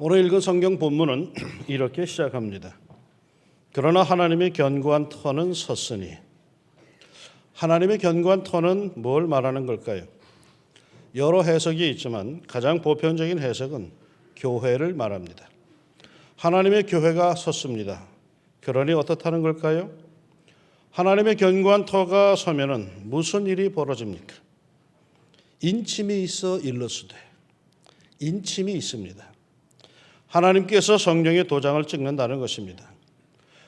오늘 읽은 성경 본문은 이렇게 시작합니다. 그러나 하나님의 견고한 터는 섰으니 하나님의 견고한 터는 뭘 말하는 걸까요? 여러 해석이 있지만 가장 보편적인 해석은 교회를 말합니다. 하나님의 교회가 섰습니다. 그러니 어떻다는 걸까요? 하나님의 견고한 터가 서면은 무슨 일이 벌어집니까? 인침이 있어 일러스되 인침이 있습니다. 하나님께서 성령의 도장을 찍는다는 것입니다.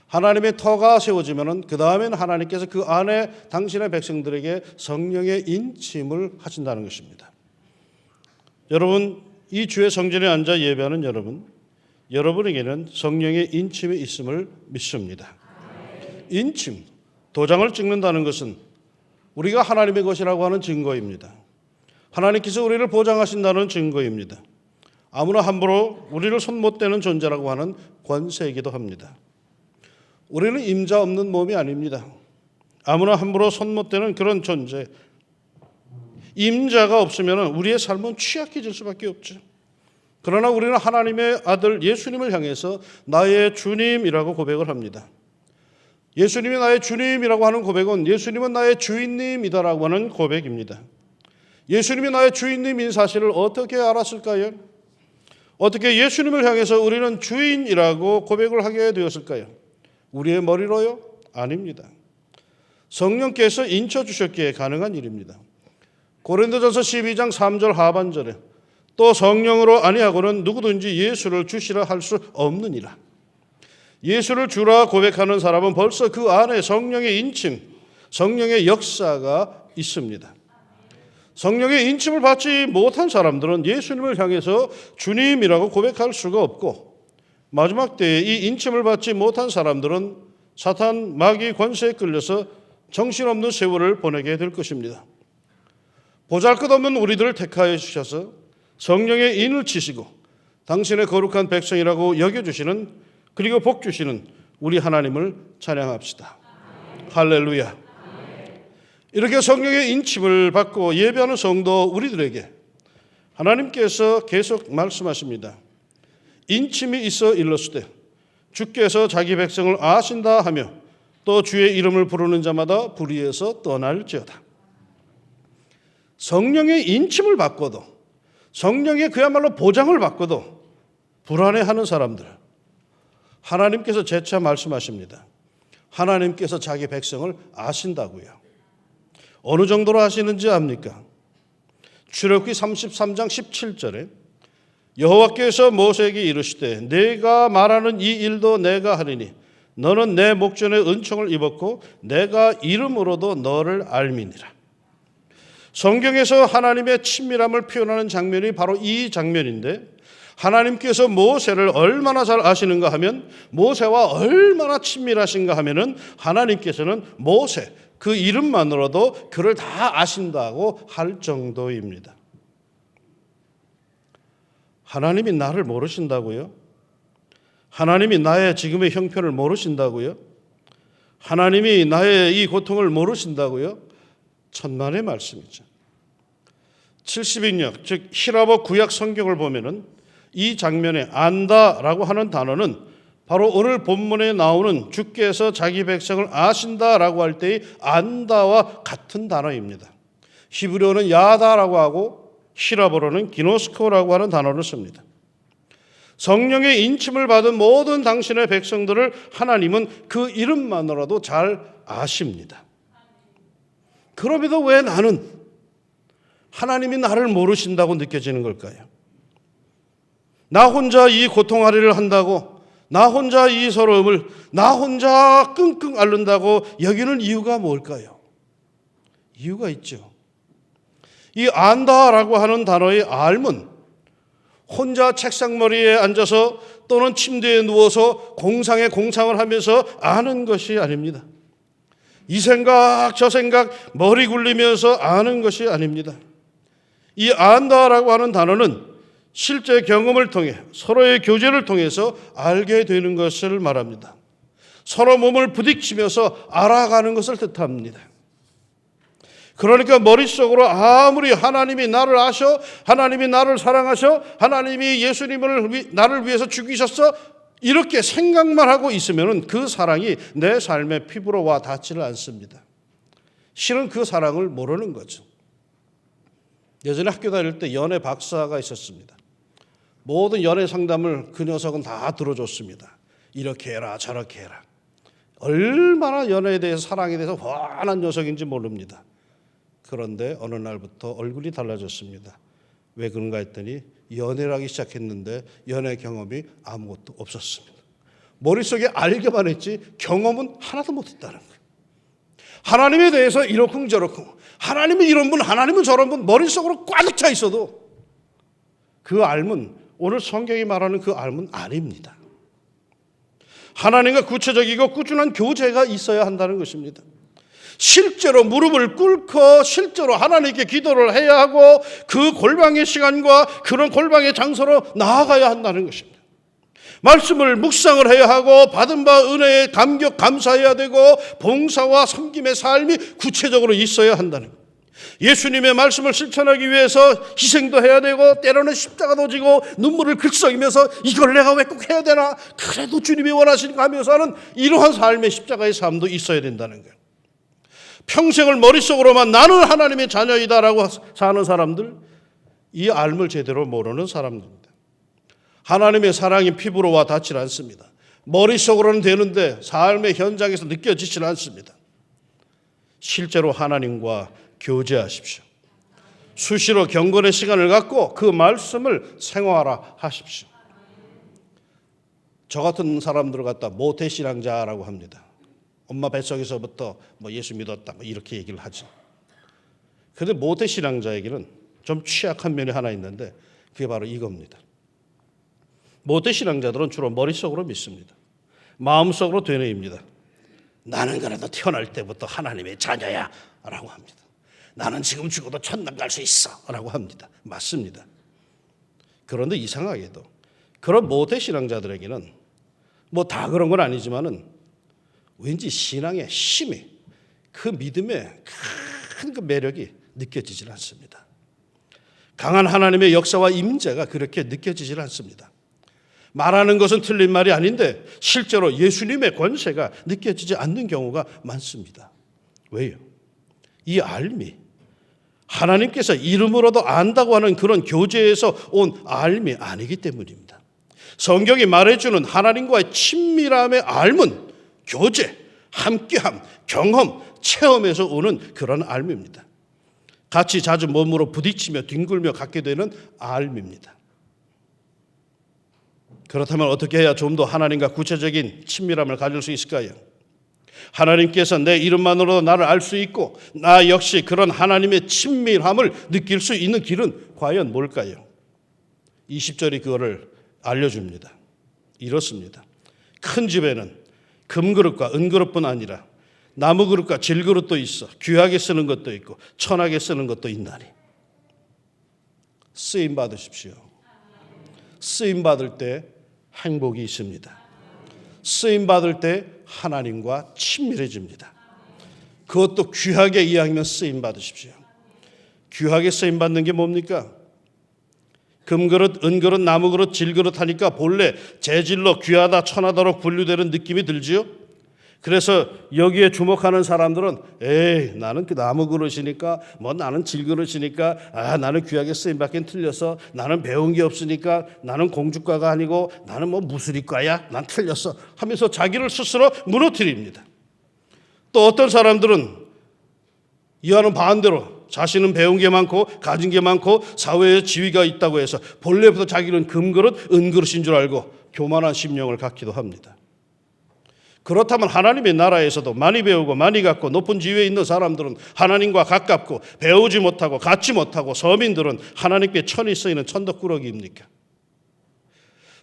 하나님의 터가 세워지면은 그 다음에는 하나님께서 그 안에 당신의 백성들에게 성령의 인침을 하신다는 것입니다. 여러분 이 주의 성전에 앉아 예배하는 여러분, 여러분에게는 성령의 인침이 있음을 믿습니다. 인침, 도장을 찍는다는 것은 우리가 하나님의 것이라고 하는 증거입니다. 하나님께서 우리를 보장하신다는 증거입니다. 아무나 함부로 우리를 손 못 대는 존재라고 하는 권세이기도 합니다. 우리는 임자 없는 몸이 아닙니다. 아무나 함부로 손 못 대는 그런 존재. 임자가 없으면 우리의 삶은 취약해질 수밖에 없죠. 그러나 우리는 하나님의 아들 예수님을 향해서 나의 주님이라고 고백을 합니다. 예수님이 나의 주님이라고 하는 고백은 예수님은 나의 주인님이다라고 하는 고백입니다. 예수님이 나의 주인님인 사실을 어떻게 알았을까요? 어떻게 예수님을 향해서 우리는 주인이라고 고백을 하게 되었을까요? 우리의 머리로요? 아닙니다. 성령께서 인쳐 주셨기에 가능한 일입니다. 고린도전서 12장 3절 하반절에 또 성령으로 아니하고는 누구든지 예수를 주시라 할 수 없느니라. 예수를 주라 고백하는 사람은 벌써 그 안에 성령의 인침, 성령의 역사가 있습니다. 성령의 인침을 받지 못한 사람들은 예수님을 향해서 주님이라고 고백할 수가 없고 마지막 때에 이 인침을 받지 못한 사람들은 사탄 마귀 권세에 끌려서 정신없는 세월을 보내게 될 것입니다. 보잘것없는 우리들을 택하여 주셔서 성령의 인을 치시고 당신의 거룩한 백성이라고 여겨주시는 그리고 복 주시는 우리 하나님을 찬양합시다. 할렐루야. 이렇게 성령의 인침을 받고 예배하는 성도 우리들에게 하나님께서 계속 말씀하십니다. 인침이 있어 일렀으되 주께서 자기 백성을 아신다 하며 또 주의 이름을 부르는 자마다 불의에서 떠날지어다. 성령의 인침을 받고도 성령의 그야말로 보장을 받고도 불안해하는 사람들 하나님께서 재차 말씀하십니다. 하나님께서 자기 백성을 아신다고요. 어느 정도로 아시는지 압니까? 출애굽기 33장 17절에 여호와께서 모세에게 이르시되 내가 말하는 이 일도 내가 하리니 너는 내 목전에 은총을 입었고 내가 이름으로도 너를 알미니라. 성경에서 하나님의 친밀함을 표현하는 장면이 바로 이 장면인데 하나님께서 모세를 얼마나 잘 아시는가 하면 모세와 얼마나 친밀하신가 하면은 하나님께서는 모세 그 이름만으로도 그를 다 아신다고 할 정도입니다. 하나님이 나를 모르신다고요? 하나님이 나의 지금의 형편을 모르신다고요? 하나님이 나의 이 고통을 모르신다고요? 천만의 말씀이죠. 70인역, 즉 히라버 구약 성경을 보면은 이 장면에 안다라고 하는 단어는 바로 오늘 본문에 나오는 주께서 자기 백성을 아신다라고 할 때의 안다와 같은 단어입니다. 히브리어는 야다라고 하고 히라버로는 기노스코라고 하는 단어를 씁니다. 성령의 인침을 받은 모든 당신의 백성들을 하나님은 그 이름만으로도 잘 아십니다. 그럼에도 왜 나는 하나님이 나를 모르신다고 느껴지는 걸까요? 나 혼자 이 고통하리를 한다고 나 혼자 이 서러움을 나 혼자 끙끙 앓는다고 여기는 이유가 뭘까요? 이유가 있죠. 이 안다라고 하는 단어의 알문 혼자 책상머리에 앉아서 또는 침대에 누워서 공상에 공상을 하면서 아는 것이 아닙니다. 이 생각 저 생각 머리 굴리면서 아는 것이 아닙니다. 이 안다라고 하는 단어는 실제 경험을 통해 서로의 교제를 통해서 알게 되는 것을 말합니다. 서로 몸을 부딪히면서 알아가는 것을 뜻합니다. 그러니까 머릿속으로 아무리 하나님이 나를 아셔, 하나님이 나를 사랑하셔, 하나님이 예수님을 위- 나를 위해서 죽이셨어, 이렇게 생각만 하고 있으면 그 사랑이 내 삶의 피부로 와 닿지를 않습니다. 실은 그 사랑을 모르는 거죠. 예전에 학교 다닐 때 연애 박사가 있었습니다. 모든 연애 상담을 그 녀석은 다 들어줬습니다. 이렇게 해라, 저렇게 해라. 얼마나 연애에 대해서 사랑에 대해서 훤한 녀석인지 모릅니다. 그런데 어느 날부터 얼굴이 달라졌습니다. 왜 그런가 했더니 연애를 하기 시작했는데 연애 경험이 아무것도 없었습니다. 머릿속에 알기만 했지 경험은 하나도 못했다는 거예요. 하나님에 대해서 이렇쿵 저렇쿵 하나님은 이런 분 하나님은 저런 분 머릿속으로 꽉 차 있어도 그 알문 오늘 성경이 말하는 그 알문 아닙니다. 하나님과 구체적이고 꾸준한 교제가 있어야 한다는 것입니다. 실제로 무릎을 꿇고 실제로 하나님께 기도를 해야 하고 그 골방의 시간과 그런 골방의 장소로 나아가야 한다는 것입니다. 말씀을 묵상을 해야 하고 받은 바 은혜에 감격 감사해야 되고 봉사와 섬김의 삶이 구체적으로 있어야 한다는 것. 예수님의 말씀을 실천하기 위해서 희생도 해야 되고 때로는 십자가도 지고 눈물을 글썽이면서 이걸 내가 왜 꼭 해야 되나 그래도 주님이 원하시니까 하면서 하는 이러한 삶의 십자가의 삶도 있어야 된다는 거예요. 평생을 머릿속으로만 나는 하나님의 자녀이다라고 사는 사람들 이 알을 제대로 모르는 사람들입니다. 하나님의 사랑이 피부로 와 닿질 않습니다. 머릿속으로는 되는데 삶의 현장에서 느껴지질 않습니다. 실제로 하나님과 교제하십시오. 수시로 경건의 시간을 갖고 그 말씀을 생활화 하십시오. 저 같은 사람들을 갖다 모태신앙자라고 합니다. 엄마 뱃속에서부터 뭐 예수 믿었다 뭐 이렇게 얘기를 하죠. 그런데 모태신앙자에게는 좀 취약한 면이 하나 있는데 그게 바로 이겁니다. 모태신앙자들은 주로 머릿속으로 믿습니다. 마음속으로 되뇌입니다. 나는 그래도 태어날 때부터 하나님의 자녀야 라고 합니다. 나는 지금 죽어도 천당 갈 수 있어 라고 합니다. 맞습니다. 그런데 이상하게도 그런 모태 신앙자들에게는 뭐 다 그런 건 아니지만은 왠지 신앙의 힘이 그 믿음의 큰 그 매력이 느껴지질 않습니다. 강한 하나님의 역사와 임재가 그렇게 느껴지질 않습니다. 말하는 것은 틀린 말이 아닌데 실제로 예수님의 권세가 느껴지지 않는 경우가 많습니다. 왜요? 이 알미 하나님께서 이름으로도 안다고 하는 그런 교제에서 온 알미 아니기 때문입니다. 성경이 말해주는 하나님과의 친밀함의 알문, 교제, 함께함, 경험, 체험에서 오는 그런 알미입니다. 같이 자주 몸으로 부딪히며 뒹굴며 갖게 되는 알미입니다. 그렇다면 어떻게 해야 좀 더 하나님과 구체적인 친밀함을 가질 수 있을까요? 하나님께서 내 이름만으로도 나를 알 수 있고 나 역시 그런 하나님의 친밀함을 느낄 수 있는 길은 과연 뭘까요? 20절이 그거를 알려줍니다. 이렇습니다. 큰 집에는 금그릇과 은그릇뿐 아니라 나무 그릇과 질그릇도 있어 귀하게 쓰는 것도 있고 천하게 쓰는 것도 있나니 쓰임 받으십시오. 쓰임 받을 때 행복이 있습니다. 쓰임 받을 때 하나님과 친밀해집니다. 그것도 귀하게 이야기면 쓰임 받으십시오. 귀하게 쓰임 받는 게 뭡니까? 금그릇, 은그릇, 나무그릇, 질그릇 하니까 본래 재질로 귀하다, 천하다로 분류되는 느낌이 들지요? 그래서 여기에 주목하는 사람들은 에이 나는 그 나무 그릇이니까 뭐 나는 질 그릇이니까 아 나는 귀하게 쓰임 받긴 틀려서 나는 배운 게 없으니까 나는 공주과가 아니고 나는 뭐 무술이과야 난 틀렸어 하면서 자기를 스스로 무너뜨립니다. 또 어떤 사람들은 이와는 반대로 자신은 배운 게 많고 가진 게 많고 사회에 지위가 있다고 해서 본래부터 자기는 금그릇 은그릇인 줄 알고 교만한 심령을 갖기도 합니다. 그렇다면 하나님의 나라에서도 많이 배우고 많이 갖고 높은 지위에 있는 사람들은 하나님과 가깝고 배우지 못하고 갖지 못하고 서민들은 하나님께 천이 쓰이는 천덕꾸러기입니까?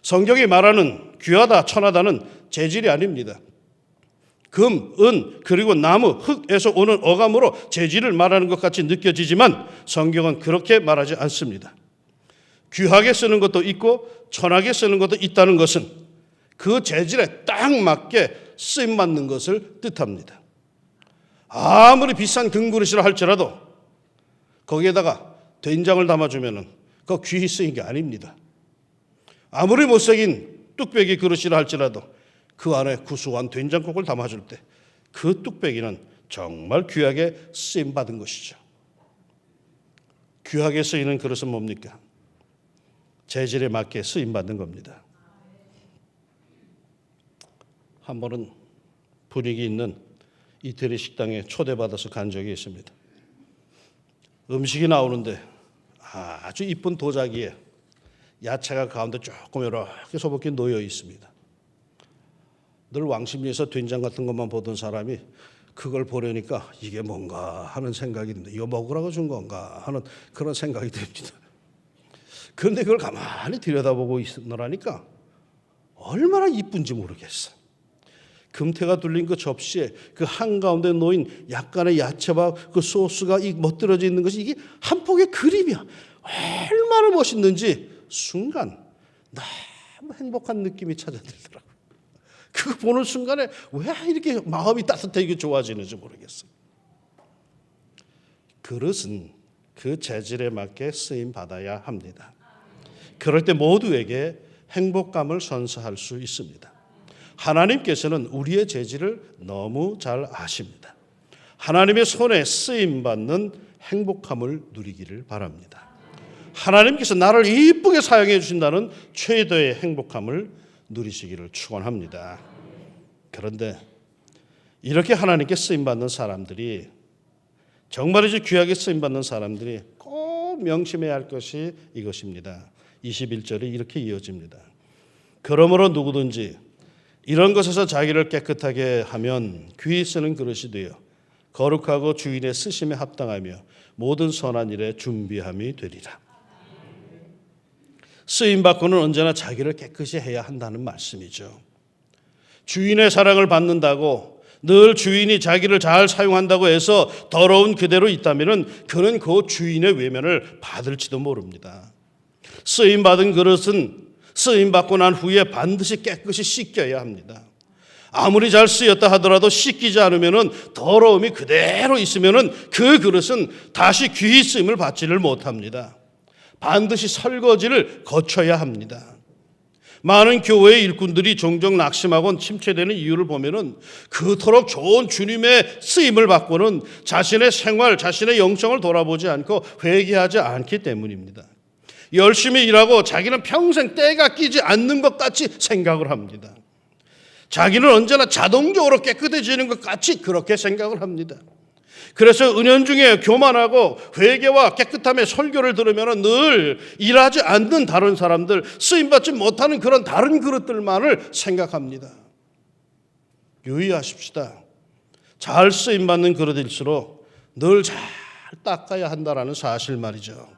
성경이 말하는 귀하다 천하다는 재질이 아닙니다. 금, 은, 그리고 나무, 흙에서 오는 어감으로 재질을 말하는 것 같이 느껴지지만 성경은 그렇게 말하지 않습니다. 귀하게 쓰는 것도 있고 천하게 쓰는 것도 있다는 것은 그 재질에 딱 맞게 쓰임 맞는 것을 뜻합니다. 아무리 비싼 금그릇이라 할지라도 거기에다가 된장을 담아주면은 그 귀히 쓰인 게 아닙니다. 아무리 못생긴 뚝배기 그릇이라 할지라도 그 안에 구수한 된장국을 담아줄 때 그 뚝배기는 정말 귀하게 쓰임 받은 것이죠. 귀하게 쓰이는 그릇은 뭡니까? 재질에 맞게 쓰임 받는 겁니다. 한 번은 분위기 있는 이태리 식당에 초대받아서 간 적이 있습니다. 음식이 나오는데 아주 이쁜 도자기에 야채가 가운데 조금 이렇게 소복히 놓여 있습니다. 늘 왕십리에서 된장 같은 것만 보던 사람이 그걸 보려니까 이게 뭔가 하는 생각이 듭니다. 이거 먹으라고 준 건가 하는 그런 생각이 듭니다. 그런데 그걸 가만히 들여다보고 있느라니까 얼마나 이쁜지 모르겠어. 금태가 둘린 그 접시에 그 한가운데 놓인 약간의 야채와 그 소스가 이 멋들어져 있는 것이 이게 한 폭의 그림이야. 얼마나 멋있는지 순간 너무 행복한 느낌이 찾아들더라고요. 그거 보는 순간에 왜 이렇게 마음이 따뜻하게 좋아지는지 모르겠어요. 그릇은 그 재질에 맞게 쓰임 받아야 합니다. 그럴 때 모두에게 행복감을 선사할 수 있습니다. 하나님께서는 우리의 재질을 너무 잘 아십니다. 하나님의 손에 쓰임 받는 행복함을 누리기를 바랍니다. 하나님께서 나를 이쁘게 사용해 주신다는 최대의 행복함을 누리시기를 축원합니다. 그런데 이렇게 하나님께 쓰임 받는 사람들이 정말이지 귀하게 쓰임 받는 사람들이 꼭 명심해야 할 것이 이것입니다. 21절이 이렇게 이어집니다. 그러므로 누구든지 이런 것에서 자기를 깨끗하게 하면 귀히 쓰는 그릇이 되어 거룩하고 주인의 쓰심에 합당하며 모든 선한 일에 준비함이 되리라. 쓰임 받고는 언제나 자기를 깨끗이 해야 한다는 말씀이죠. 주인의 사랑을 받는다고 늘 주인이 자기를 잘 사용한다고 해서 더러운 그대로 있다면은 그는 그 주인의 외면을 받을지도 모릅니다. 쓰임 받은 그릇은 쓰임 받고 난 후에 반드시 깨끗이 씻겨야 합니다. 아무리 잘 쓰였다 하더라도 씻기지 않으면은 더러움이 그대로 있으면은 그 그릇은 다시 귀히 쓰임을 받지를 못합니다. 반드시 설거지를 거쳐야 합니다. 많은 교회 일꾼들이 종종 낙심하고 침체되는 이유를 보면은 그토록 좋은 주님의 쓰임을 받고는 자신의 생활, 자신의 영성을 돌아보지 않고 회개하지 않기 때문입니다. 열심히 일하고 자기는 평생 때가 끼지 않는 것 같이 생각을 합니다. 자기는 언제나 자동적으로 깨끗해지는 것 같이 그렇게 생각을 합니다. 그래서 은연중에 교만하고 회개와 깨끗함의 설교를 들으면 늘 일하지 않는 다른 사람들, 쓰임받지 못하는 그런 다른 그릇들만을 생각합니다. 유의하십시다. 잘 쓰임받는 그릇일수록 늘 잘 닦아야 한다라는 사실 말이죠.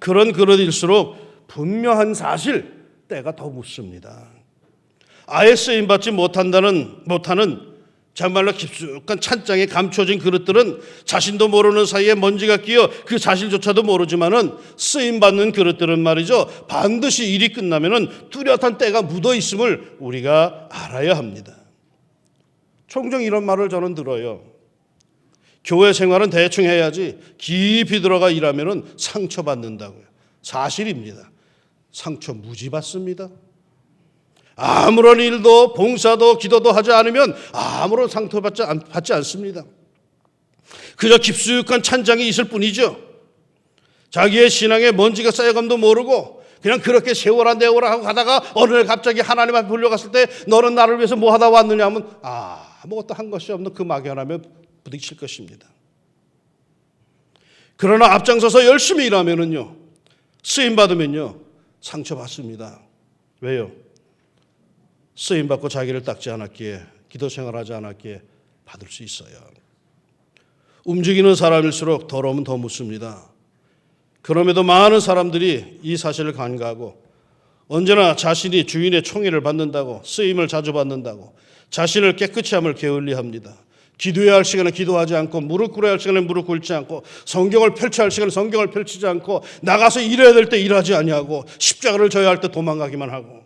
그런 그릇일수록 분명한 사실, 때가 더 묻습니다. 아예 쓰임받지 못한다는, 못하는 정말로 깊숙한 찬장에 감춰진 그릇들은 자신도 모르는 사이에 먼지가 끼어 그 사실조차도 모르지만은 쓰임 받는 그릇들은 말이죠. 반드시 일이 끝나면은 뚜렷한 때가 묻어 있음을 우리가 알아야 합니다. 종종 이런 말을 저는 들어요. 교회 생활은 대충 해야지 깊이 들어가 일하면은 상처받는다고요. 사실입니다. 상처 무지 받습니다. 아무런 일도 봉사도 기도도 하지 않으면 아무런 상처받지 받지 않습니다. 그저 깊숙한 찬장이 있을 뿐이죠. 자기의 신앙에 먼지가 쌓여감도 모르고 그냥 그렇게 세월아 내월아 하고 가다가 어느 날 갑자기 하나님 앞에 불려갔을 때 너는 나를 위해서 뭐 하다 왔느냐 하면 아무것도 한 것이 없는 그 막연함에 부딪힐 것입니다. 그러나 앞장서서 열심히 일하면은요 쓰임 받으면요 상처받습니다. 왜요? 쓰임 받고 자기를 닦지 않았기에 기도 생활하지 않았기에 받을 수 있어요. 움직이는 사람일수록 더러움은 더 묻습니다. 그럼에도 많은 사람들이 이 사실을 간과하고 언제나 자신이 주인의 총애를 받는다고 쓰임을 자주 받는다고 자신을 깨끗이 함을 게을리 합니다. 기도해야 할 시간에 기도하지 않고 무릎 꿇어야 할 시간에 무릎 꿇지 않고 성경을 펼쳐야 할 시간에 성경을 펼치지 않고 나가서 일해야 될 때 일하지 아니하고 십자가를 져야 할 때 도망가기만 하고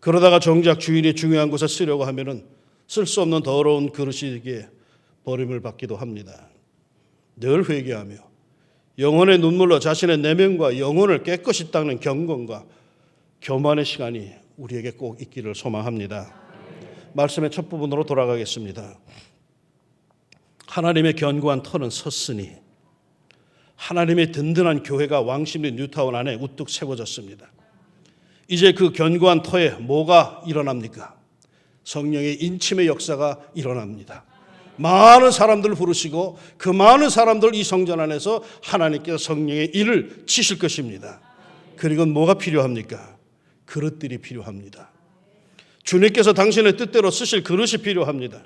그러다가 정작 주인이 중요한 곳에 쓰려고 하면은 쓸 수 없는 더러운 그릇이기에 버림을 받기도 합니다. 늘 회개하며 영혼의 눈물로 자신의 내면과 영혼을 깨끗이 닦는 경건과 교만의 시간이 우리에게 꼭 있기를 소망합니다. 말씀의 첫 부분으로 돌아가겠습니다. 하나님의 견고한 터는 섰으니 하나님의 든든한 교회가 왕십리 뉴타운 안에 우뚝 세워졌습니다. 이제 그 견고한 터에 뭐가 일어납니까? 성령의 인침의 역사가 일어납니다. 많은 사람들을 부르시고 그 많은 사람들 이 성전 안에서 하나님께서 성령의 일을 치실 것입니다. 그리고 뭐가 필요합니까? 그릇들이 필요합니다. 주님께서 당신의 뜻대로 쓰실 그릇이 필요합니다.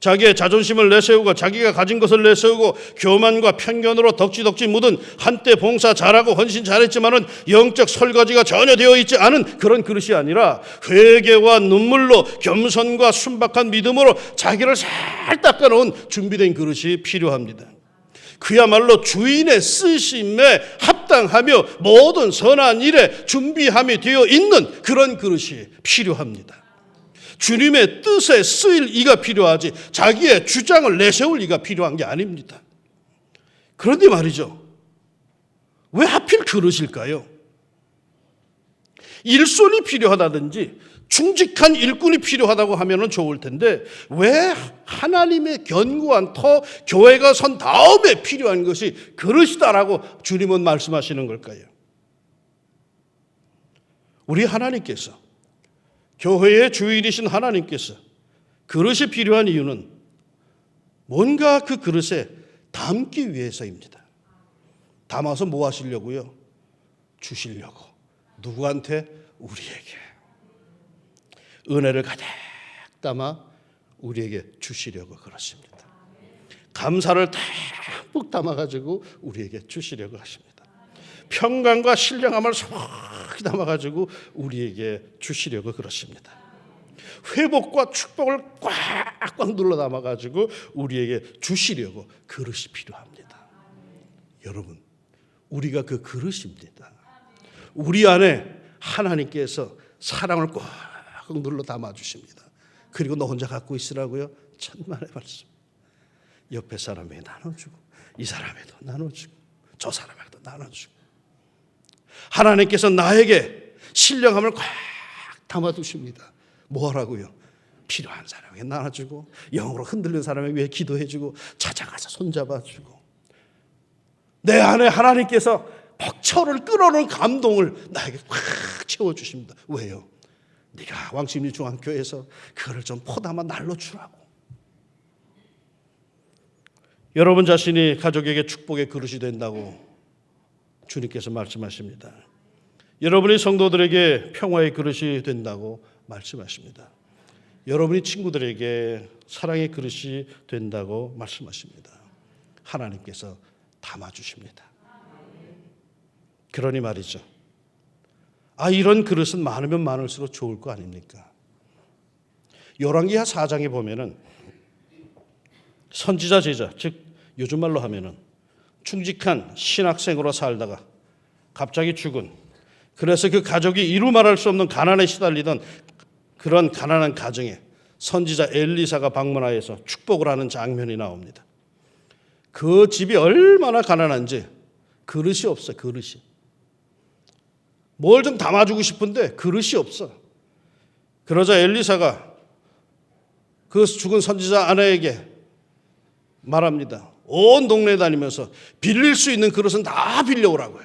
자기의 자존심을 내세우고 자기가 가진 것을 내세우고 교만과 편견으로 덕지덕지 묻은 한때 봉사 잘하고 헌신 잘했지만은 영적 설거지가 전혀 되어 있지 않은 그런 그릇이 아니라 회개와 눈물로 겸손과 순박한 믿음으로 자기를 잘 닦아놓은 준비된 그릇이 필요합니다. 그야말로 주인의 쓰심에 합 당하며 모든 선한 일에 준비함이 되어 있는 그런 그릇이 필요합니다. 주님의 뜻에 쓰일 이가 필요하지 자기의 주장을 내세울 이가 필요한 게 아닙니다. 그런데 말이죠. 왜 하필 그러실까요? 일손이 필요하다든지 충직한 일꾼이 필요하다고 하면 좋을 텐데 왜 하나님의 견고한 터 교회가 선 다음에 필요한 것이 그릇이다라고 주님은 말씀하시는 걸까요? 우리 하나님께서 교회의 주인이신 하나님께서 그릇이 필요한 이유는 뭔가 그 그릇에 담기 위해서입니다. 담아서 뭐 하시려고요? 주시려고. 누구한테? 우리에게. 은혜를 가득 담아 우리에게 주시려고 그러십니다. 감사를 담뿍 담아가지고 우리에게 주시려고 하십니다. 평강과 신령함을 소박히 담아가지고 우리에게 주시려고 그러십니다. 회복과 축복을 꽉꽉 눌러 담아가지고 우리에게 주시려고 그릇이 필요합니다. 여러분, 우리가 그 그릇입니다. 우리 안에 하나님께서 사랑을 꽉 눌러 담아 주십니다. 그리고 너 혼자 갖고 있으라고요? 천만의 말씀. 옆에 사람에게 나눠주고 이 사람에도 나눠주고 저 사람에게도 나눠주고 하나님께서 나에게 신령함을 꽉 담아 두십니다. 뭐 하라고요? 필요한 사람에게 나눠주고 영으로 흔들린 사람에게 위해 기도해주고 찾아가서 손잡아주고 내 안에 하나님께서 벅철을 끌어오는 감동을 나에게 꽉 채워주십니다. 왜요? 네가 왕십리 중앙교회에서 그거를 좀 포담아 날로 주라고. 여러분 자신이 가족에게 축복의 그릇이 된다고 주님께서 말씀하십니다. 여러분이 성도들에게 평화의 그릇이 된다고 말씀하십니다. 여러분이 친구들에게 사랑의 그릇이 된다고 말씀하십니다. 하나님께서 담아 주십니다. 그러니 말이죠. 아 이런 그릇은 많으면 많을수록 좋을 거 아닙니까? 열왕기하 4장에 보면은 선지자 제자 즉 요즘 말로 하면은 충직한 신학생으로 살다가 갑자기 죽은 그래서 그 가족이 이루 말할 수 없는 가난에 시달리던 그런 가난한 가정에 선지자 엘리사가 방문하여서 축복을 하는 장면이 나옵니다. 그 집이 얼마나 가난한지 그릇이 없어 그릇이. 뭘 좀 담아주고 싶은데 그릇이 없어. 그러자 엘리사가 그 죽은 선지자 아내에게 말합니다. 온 동네 다니면서 빌릴 수 있는 그릇은 다 빌려오라고요.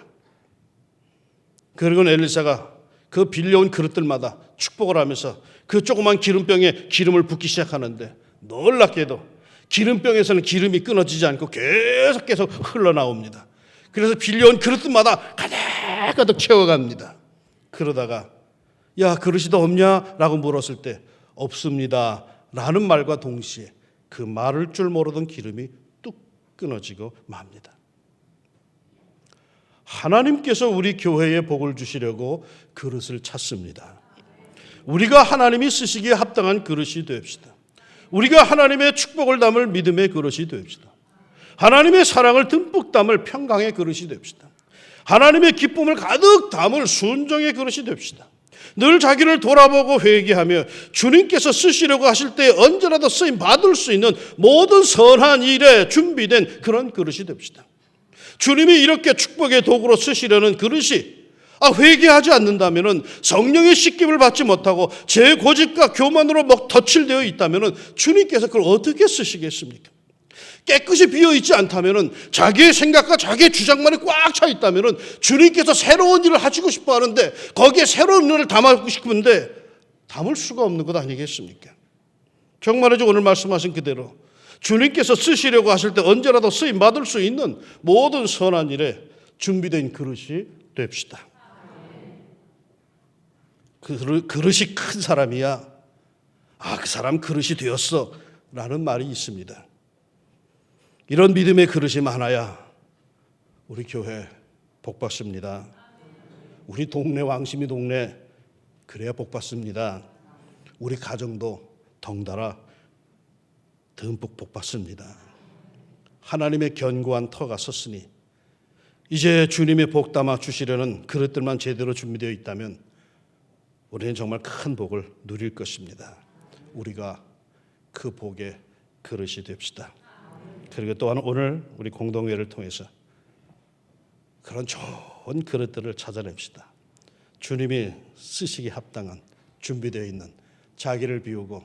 그리고 엘리사가 그 빌려온 그릇들마다 축복을 하면서 그 조그만 기름병에 기름을 붓기 시작하는데 놀랍게도 기름병에서는 기름이 끊어지지 않고 계속 계속 흘러나옵니다. 그래서 빌려온 그릇들마다 가득 가득 채워갑니다. 그러다가 야 그릇이 더 없냐? 라고 물었을 때 없습니다. 라는 말과 동시에 그 말을 줄 모르던 기름이 뚝 끊어지고 맙니다. 하나님께서 우리 교회에 복을 주시려고 그릇을 찾습니다. 우리가 하나님이 쓰시기에 합당한 그릇이 됩시다. 우리가 하나님의 축복을 담을 믿음의 그릇이 됩시다. 하나님의 사랑을 듬뿍 담을 평강의 그릇이 됩시다. 하나님의 기쁨을 가득 담을 순종의 그릇이 됩시다. 늘 자기를 돌아보고 회개하며 주님께서 쓰시려고 하실 때 언제라도 쓰임 받을 수 있는 모든 선한 일에 준비된 그런 그릇이 됩시다. 주님이 이렇게 축복의 도구로 쓰시려는 그릇이 아, 회개하지 않는다면 성령의 씻김을 받지 못하고 제 고집과 교만으로 막 덧칠되어 있다면 주님께서 그걸 어떻게 쓰시겠습니까? 깨끗이 비어 있지 않다면 자기의 생각과 자기의 주장만이 꽉 차 있다면 주님께서 새로운 일을 하시고 싶어 하는데 거기에 새로운 일을 담고 싶은데 담을 수가 없는 것 아니겠습니까? 정말이죠 오늘 말씀하신 그대로 주님께서 쓰시려고 하실 때 언제라도 쓰임 받을 수 있는 모든 선한 일에 준비된 그릇이 됩시다. 그 그릇- 그릇이 큰 사람이야. 아, 그 사람 그릇이 되었어. 라는 말이 있습니다. 이런 믿음의 그릇이 많아야 우리 교회 복 받습니다. 우리 동네 왕심이 동네 그래야 복 받습니다. 우리 가정도 덩달아 듬뿍 복 받습니다. 하나님의 견고한 터가 섰으니 이제 주님의 복 담아 주시려는 그릇들만 제대로 준비되어 있다면 우리는 정말 큰 복을 누릴 것입니다. 우리가 그 복의 그릇이 됩시다. 그리고 또한 오늘 우리 공동회를 통해서 그런 좋은 그릇들을 찾아냅시다. 주님이 쓰시기 합당한 준비되어 있는 자기를 비우고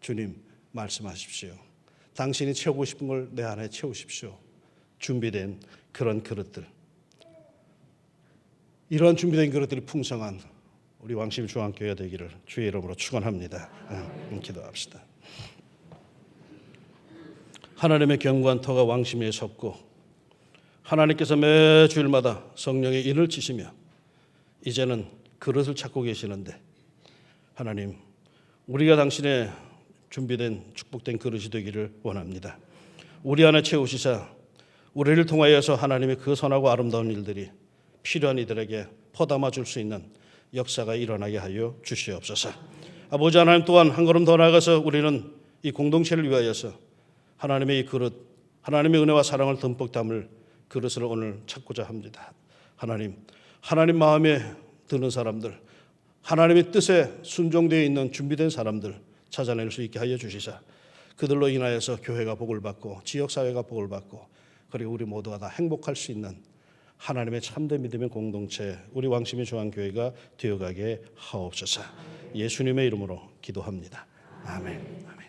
주님 말씀하십시오. 당신이 채우고 싶은 걸 내 안에 채우십시오. 준비된 그런 그릇들. 이러한 준비된 그릇들이 풍성한 우리 왕심 중앙교회 되기를 주의 이름으로 축원합니다. 응, 기도합시다. 하나님의 견고한 터가 왕심에 섰고 하나님께서 매 주일마다 성령의 인을 치시며 이제는 그릇을 찾고 계시는데 하나님 우리가 당신의 준비된 축복된 그릇이 되기를 원합니다. 우리 안에 채우시사 우리를 통하여서 하나님의 그 선하고 아름다운 일들이 필요한 이들에게 퍼담아 줄 수 있는 역사가 일어나게 하여 주시옵소서. 아버지 하나님 또한 한 걸음 더 나아가서 우리는 이 공동체를 위하여서 하나님의 이 그릇, 하나님의 은혜와 사랑을 듬뿍 담을 그릇을 오늘 찾고자 합니다. 하나님, 하나님 마음에 드는 사람들, 하나님의 뜻에 순종되어 있는 준비된 사람들 찾아낼 수 있게 하여 주시사 그들로 인하여서 교회가 복을 받고 지역 사회가 복을 받고 그리고 우리 모두가 다 행복할 수 있는 하나님의 참된 믿음의 공동체 우리 왕심의 중앙교회가 되어가게 하옵소서. 예수님의 이름으로 기도합니다. 아멘. 아멘.